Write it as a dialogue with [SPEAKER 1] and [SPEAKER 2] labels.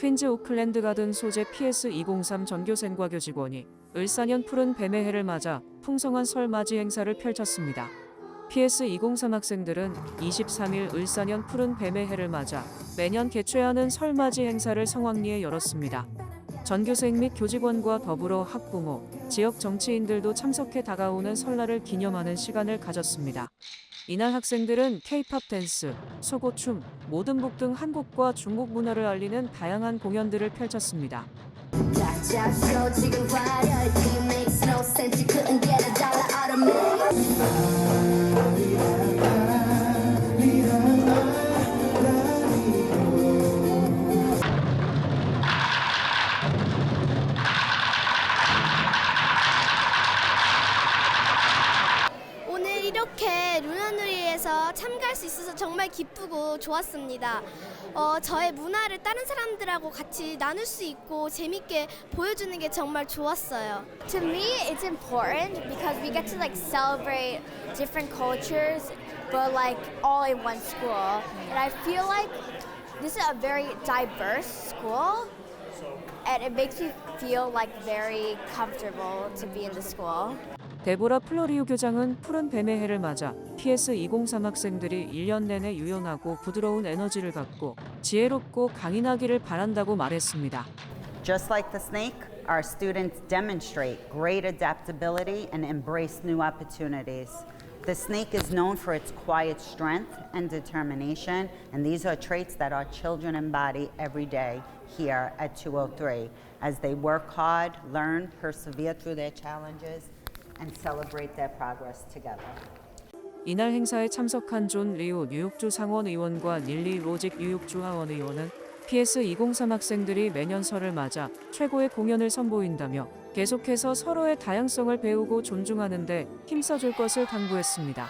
[SPEAKER 1] 퀸즈 오클랜드 가든 소재 PS203 전교생과 교직원이 을사년 푸른 뱀의 해를 맞아 풍성한 설 맞이 행사를 펼쳤습니다. PS203 학생들은 23일 을사년 푸른 뱀의 해를 맞아 매년 개최하는 설 맞이 행사를 성황리에 열었습니다. 전교생 및 교직원과 더불어 학부모, 지역 정치인들도 참석해 다가오는 설날을 기념하는 시간을 가졌습니다. 이날 학생들은 K-팝 댄스, 소고춤, 모든복 등 한국과 중국 문화를 알리는 다양한 공연들을 펼쳤습니다.
[SPEAKER 2] 이렇게 루나누리에서 참가할 수 있어서 정말 기쁘고 좋았습니다. 어, 저의 문화를 다른 사람들하고 같이 나눌 수 있고 재밌게 보여주는 게 정말 좋았어요.
[SPEAKER 3] To me, it's important because we get to like celebrate different cultures, but like all in one school. And I feel like this is a very diverse school, and it makes me feel like very comfortable to be in the school.
[SPEAKER 1] 데보라 플로리우 교장은 푸른 뱀의 해를 맞아 PS203 학생들이 1년 내내 유연하고 부드러운 에너지를 갖고 지혜롭고 강인하기를 바란다고 말했습니다.
[SPEAKER 4] Just like the snake, our students demonstrate great adaptability and embrace new opportunities. The snake is known for its quiet strength and determination, and these are traits that our children embody every day here at 203 as they work hard, learn, persevere through their challenges, and celebrate their progress together.
[SPEAKER 1] 이날 행사에 참석한 존 리우 뉴욕주 상원 의원과 닐리 로직 뉴욕주 하원 의원은 PS203 학생들이 매년 설을 맞아 최고의 공연을 선보인다며 계속해서 서로의 다양성을 배우고 존중하는데 힘써줄 것을 당부했습니다.